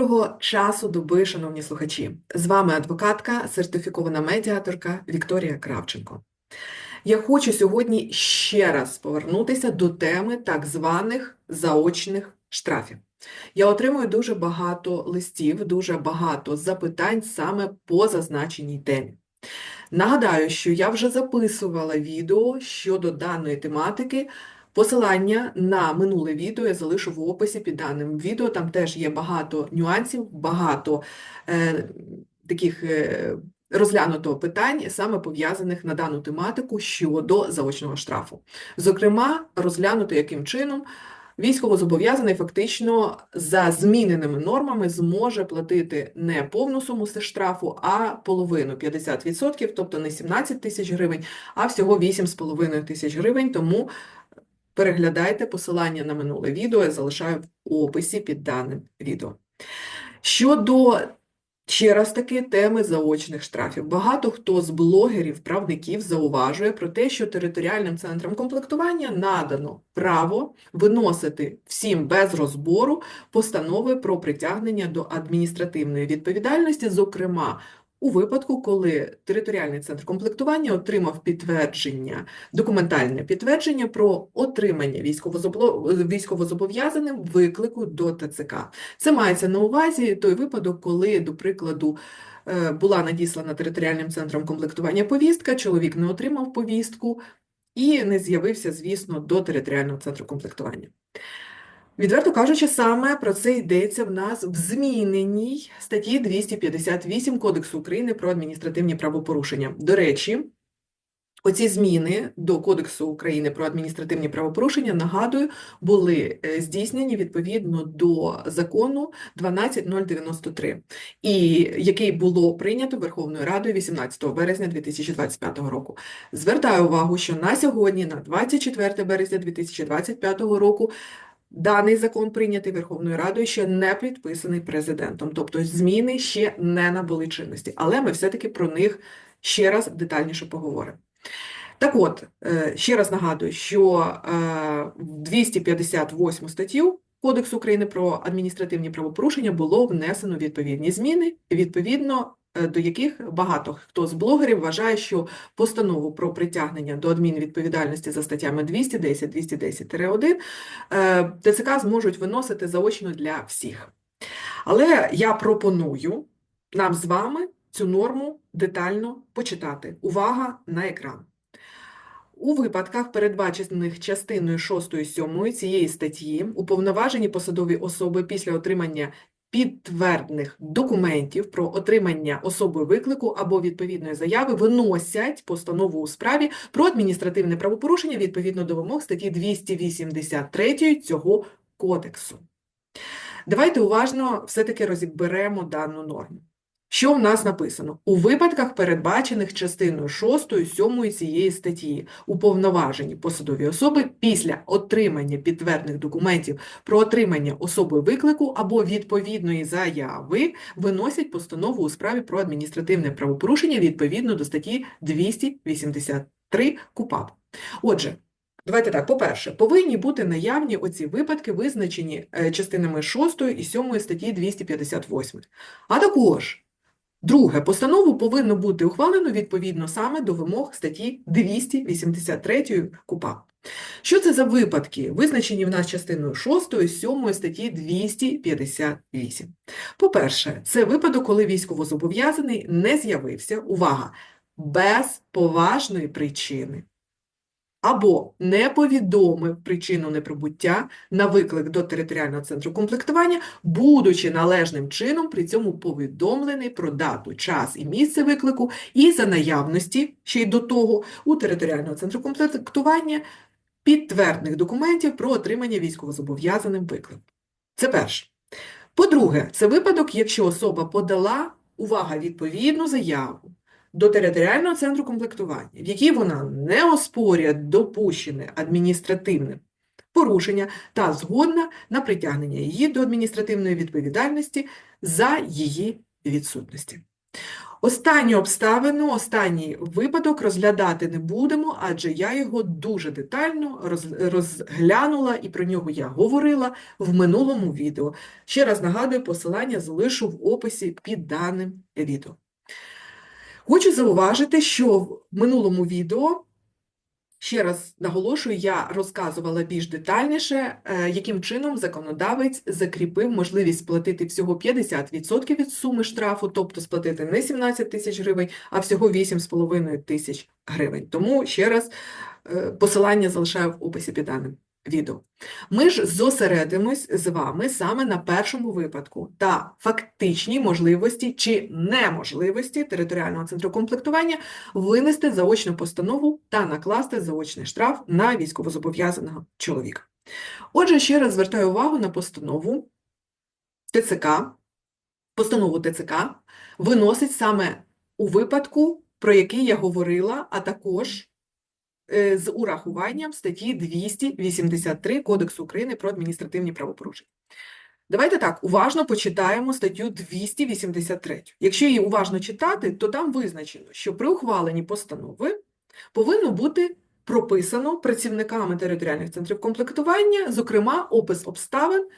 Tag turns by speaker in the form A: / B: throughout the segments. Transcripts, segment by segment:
A: Доброго часу доби, шановні слухачі! З вами адвокатка, сертифікована медіаторка Вікторія Кравченко. Я хочу сьогодні ще раз повернутися до теми так званих заочних штрафів. Я отримую дуже багато листів, дуже багато запитань саме по зазначеній темі. Нагадаю, що я вже записувала відео щодо даної тематики. Посилання на минуле відео я залишу в описі під даним відео. Там теж є багато нюансів, багато е, таких е, розглянуто питань, саме пов'язаних на дану тематику щодо заочного штрафу. Зокрема, розглянуто, яким чином військовозобов'язаний фактично за зміненими нормами зможе платити не повну суму штрафу, а половину 50%, тобто не 17 тисяч гривень, а всього 8,5 тисяч гривень. Тому Переглядайте посилання на минуле відео, я залишаю в описі під даним відео. Щодо, ще раз таки, теми заочних штрафів. Багато хто з блогерів, правників зауважує про те, що територіальним центрам комплектування надано право виносити всім без розбору постанови про притягнення до адміністративної відповідальності, зокрема, у випадку, коли територіальний центр комплектування отримав підтвердження, документальне підтвердження про отримання військовозобов'язаним виклику до ТЦК. Це мається на увазі той випадок, коли, до прикладу, е, була надіслана територіальним центром комплектування повістка, чоловік не отримав повістку і не з'явився, звісно, до територіального центру комплектування. Відверто кажучи, саме про це йдеться в нас в зміненій статті 258 Кодексу України про адміністративні правопорушення. До речі, оці зміни до Кодексу України про адміністративні правопорушення, нагадую, були е, здійснені відповідно до закону 12093, і який було прийнято Верховною Радою 18 березня 2025 року. Звертаю увагу, що на сьогодні, на 24 березня 2025 року, Даний закон прийнятий Верховною Радою ще не підписаний президентом, тобто зміни ще не набули чинності, але ми все-таки про них ще раз детальніше поговоримо. Так от, е, ще раз нагадую, що е, в 258 статтю Кодексу України про адміністративні правопорушення було внесено відповідні зміни, відповідно Е, до яких багато хто з блогерів вважає, що постанову про притягнення до адмінвідповідальності за статтями 210, 210-1 е, ТЦК зможуть виносити заочно для всіх. Але я пропоную нам з вами цю норму детально почитати. Увага на екран. У випадках, передбачених частиною 6 7 цієї статті, уповноважені посадові особи після отримання підтвердних документів про отримання особи виклику або відповідної заяви виносять постанову у справі про адміністративне правопорушення відповідно до вимог статті 283 цього кодексу. Давайте уважно все-таки розіберемо дану норму. Що в нас написано? У випадках, передбачених частиною 6, 7 цієї статті, уповноважені посадові особи після отримання підтвердних документів про отримання особи виклику або відповідної заяви виносять постанову у справі про адміністративне правопорушення відповідно до статті 283 КУПАП. Отже, Давайте так, по-перше, повинні бути наявні оці випадки, визначені е, частинами 6 і 7 статті 258. А також Друге, постанову повинно бути ухвалено відповідно саме до вимог статті 283 КУПА. Що це за випадки, визначені в нас частиною 6, 7 статті 258? По-перше, це випадок, коли військовозобов'язаний не з'явився, увага, без поважної причини або не повідомив причину неприбуття на виклик до територіального центру комплектування, будучи належним чином при цьому повідомлений про дату, час і місце виклику, і за наявності ще й до того у територіального центру комплектування підтвердних документів про отримання військовозобов'язаним виклику. Це перше. По-друге, це випадок, якщо особа подала увага відповідну заяву до територіального центру комплектування, в якій вона не оспорює допущене адміністративне порушення та згодна на притягнення її до адміністративної відповідальності за її відсутності. Останню обставину, останній випадок розглядати не будемо, адже я його дуже детально розглянула і про нього я говорила в минулому відео. Ще раз нагадую, посилання залишу в описі під даним відео. Хочу зауважити, що в минулому відео, ще раз наголошую, я розказувала більш детальніше, е, яким чином законодавець закріпив можливість сплатити всього 50% від суми штрафу, тобто сплатити не 17 тисяч гривень, а всього 8,5 тисяч гривень. Тому ще раз е, посилання залишаю в описі під даним відео. Ми ж зосередимось з вами саме на першому випадку та фактичній можливості чи неможливості територіального центру комплектування винести заочну постанову та накласти заочний штраф на військовозобов'язаного чоловіка. Отже, ще раз звертаю увагу на постанову ТЦК. Постанову ТЦК виносить саме у випадку, про який я говорила, а також з урахуванням статті 283 Кодексу України про адміністративні правопорушення. Давайте так, уважно почитаємо статтю 283. Якщо її уважно читати, то там визначено, що при ухваленні постанови повинно бути прописано працівниками територіальних центрів комплектування, зокрема, опис обставин,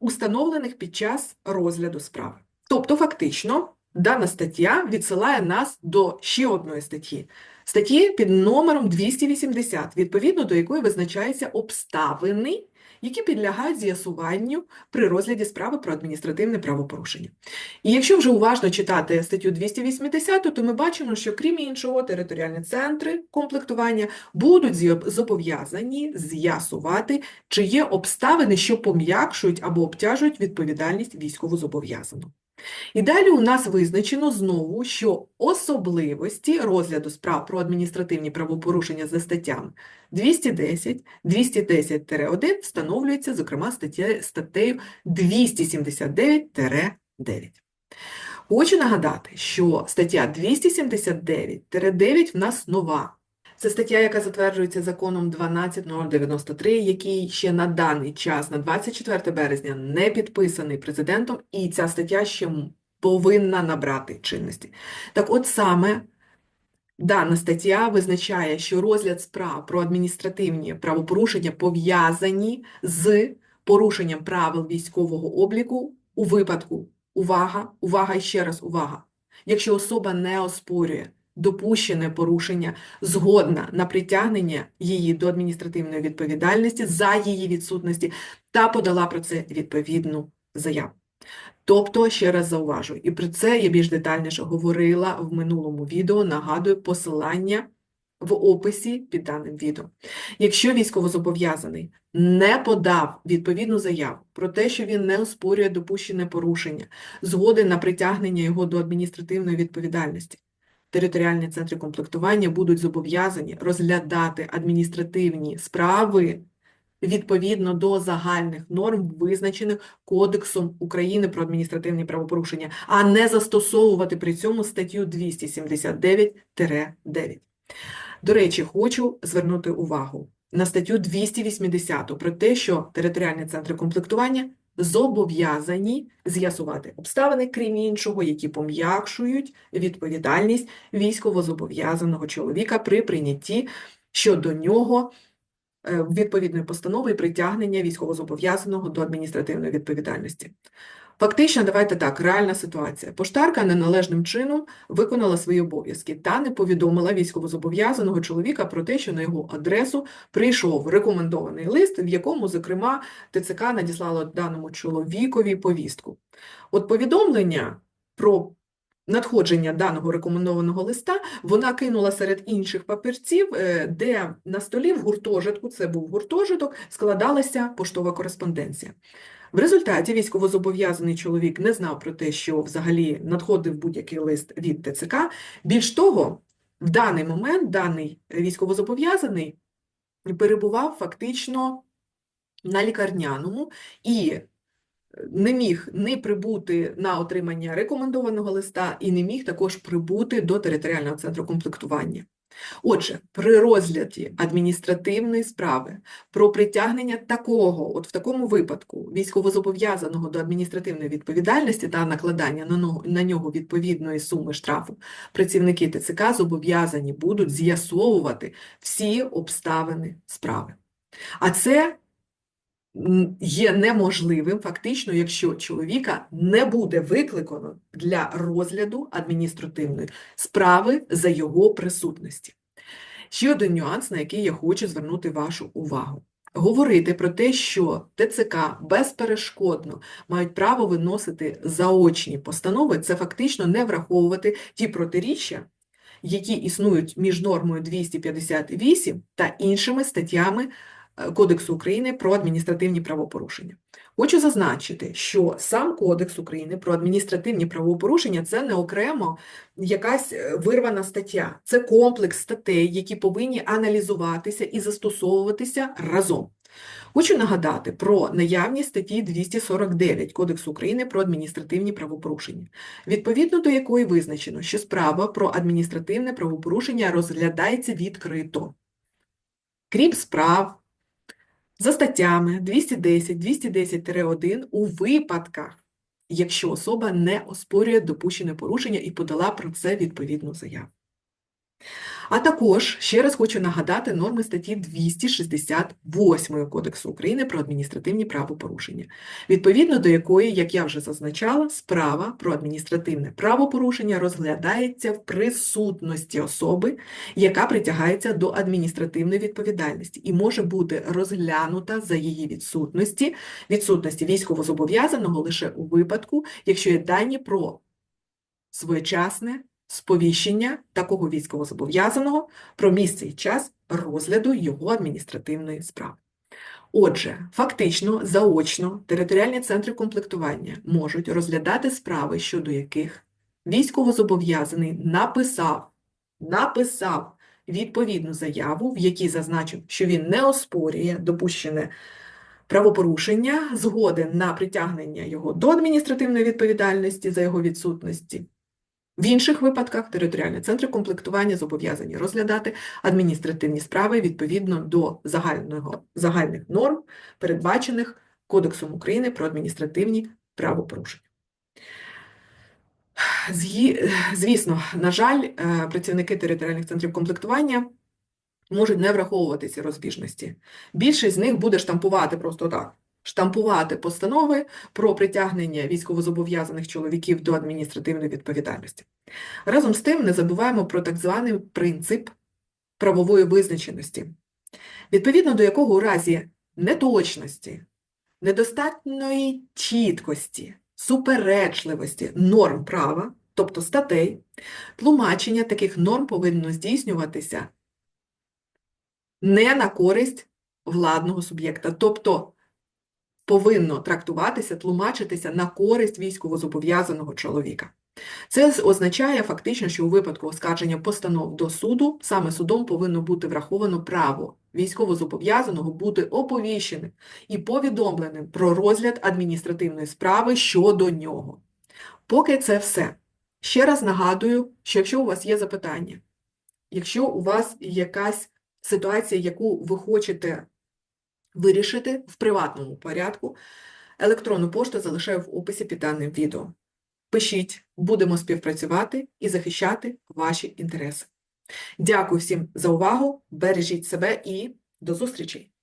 A: установлених під час розгляду справи. Тобто, фактично, дана стаття відсилає нас до ще одної статті. Статті під номером 280, відповідно до якої визначаються обставини, які підлягають з'ясуванню при розгляді справи про адміністративне правопорушення. І якщо вже уважно читати статтю 280, то ми бачимо, що крім іншого, територіальні центри комплектування будуть зобов'язані з'ясувати, чи є обставини, що пом'якшують або обтяжують відповідальність військовозобов'язаного. І далі у нас визначено знову, що особливості розгляду справ про адміністративні правопорушення за статтями 210, 210-1 встановлюється, зокрема, статтею 279-9. Хочу нагадати, що стаття 279-9 в нас нова. Це стаття, яка затверджується законом 12093, який ще на даний час, на 24 березня, не підписаний президентом, і ця стаття ще повинна набрати чинності. Так от саме дана стаття визначає, що розгляд справ про адміністративні правопорушення пов'язані з порушенням правил військового обліку у випадку, увага, увага і ще раз увага, якщо особа не оспорює допущене порушення, згодна на притягнення її до адміністративної відповідальності за її відсутності та подала про це відповідну заяву. Тобто, ще раз зауважу, і про це я більш детальніше говорила в минулому відео, нагадую посилання в описі під даним відео. Якщо військовозобов'язаний не подав відповідну заяву про те, що він не оспорює допущене порушення, згоден на притягнення його до адміністративної відповідальності, територіальні центри комплектування будуть зобов'язані розглядати адміністративні справи відповідно до загальних норм, визначених Кодексом України про адміністративні правопорушення, а не застосовувати при цьому статтю 279-9. До речі, хочу звернути увагу на статтю 280 про те, що територіальні центри комплектування зобов'язані з'ясувати обставини, крім іншого, які пом'якшують відповідальність військовозобов'язаного чоловіка при прийнятті щодо нього е, відповідної постанови і притягнення військовозобов'язаного до адміністративної відповідальності. Фактично, давайте так, реальна ситуація. Поштарка неналежним чином виконала свої обов'язки та не повідомила військовозобов'язаного чоловіка про те, що на його адресу прийшов рекомендований лист, в якому, зокрема, ТЦК надіслало даному чоловікові повістку. От повідомлення про надходження даного рекомендованого листа вона кинула серед інших папірців, е, де на столі в гуртожитку, це був гуртожиток, складалася поштова кореспонденція. В результаті військовозобов'язаний чоловік не знав про те, що взагалі надходив будь-який лист від ТЦК. Більш того, в даний момент даний військовозобов'язаний перебував фактично на лікарняному і не міг не прибути на отримання рекомендованого листа і не міг також прибути до територіального центру комплектування. Отже, при розгляді адміністративної справи про притягнення такого, от в такому випадку, військовозобов'язаного до адміністративної відповідальності та накладання на нього- відповідної суми штрафу, працівники ТЦК зобов'язані будуть з'ясовувати всі обставини справи. А це є неможливим фактично, якщо чоловіка не буде викликано для розгляду адміністративної справи за його присутності. Ще один нюанс, на який я хочу звернути вашу увагу. Говорити про те, що ТЦК безперешкодно мають право виносити заочні постанови, це фактично не враховувати ті протиріччя, які існують між нормою 258 та іншими статтями Кодексу України про адміністративні правопорушення. Хочу зазначити, що сам Кодекс України про адміністративні правопорушення це не окремо якась е, вирвана стаття, це комплекс статей, які повинні аналізуватися і застосовуватися разом. Хочу нагадати про наявність статті 249 Кодексу України про адміністративні правопорушення, відповідно до якої визначено, що справа про адміністративне правопорушення розглядається відкрито. Крім справ за статтями 210, 210-1 у випадках, якщо особа не оспорює допущене порушення і подала про це відповідну заяву. А також ще раз хочу нагадати норми статті 268 Кодексу України про адміністративні правопорушення, відповідно до якої, як я вже зазначала, справа про адміністративне правопорушення розглядається в присутності особи, яка притягається до адміністративної відповідальності і може бути розглянута за її відсутності, відсутності військовозобов'язаного лише у випадку, якщо є дані про своєчасне сповіщення такого військовозобов'язаного про місце і час розгляду його адміністративної справи. Отже, фактично, заочно територіальні центри комплектування можуть розглядати справи, щодо яких військовозобов'язаний написав, написав відповідну заяву, в якій зазначив, що він не оспорює допущене правопорушення, згоден на притягнення його до адміністративної відповідальності за його відсутності. В інших випадках територіальні центри комплектування зобов'язані розглядати адміністративні справи відповідно до загального, загальних норм, передбачених Кодексом України про адміністративні правопорушення. Звісно, на жаль, е, працівники територіальних центрів комплектування можуть не враховувати ці розбіжності. Більшість з них буде штампувати просто так. Штампувати постанови про притягнення військовозобов'язаних чоловіків до адміністративної відповідальності. Разом з тим не забуваємо про так званий принцип правової визначеності, відповідно до якого у разі неточності, недостатньої чіткості, суперечливості норм права, тобто статей, тлумачення таких норм повинно здійснюватися не на користь владного суб'єкта, тобто повинно трактуватися, тлумачитися на користь військовозобов'язаного чоловіка. Це означає фактично, що у випадку оскарження постанов до суду саме судом повинно бути враховано право військовозобов'язаного бути оповіщеним і повідомленим про розгляд адміністративної справи щодо нього. Поки це все. Ще раз нагадую, що якщо у вас є запитання, якщо у вас якась ситуація, яку ви хочете вирішити в приватному порядку, електронну пошту залишаю в описі під даним відео. Пишіть, будемо співпрацювати і захищати ваші інтереси. Дякую всім за увагу, бережіть себе і до зустрічі!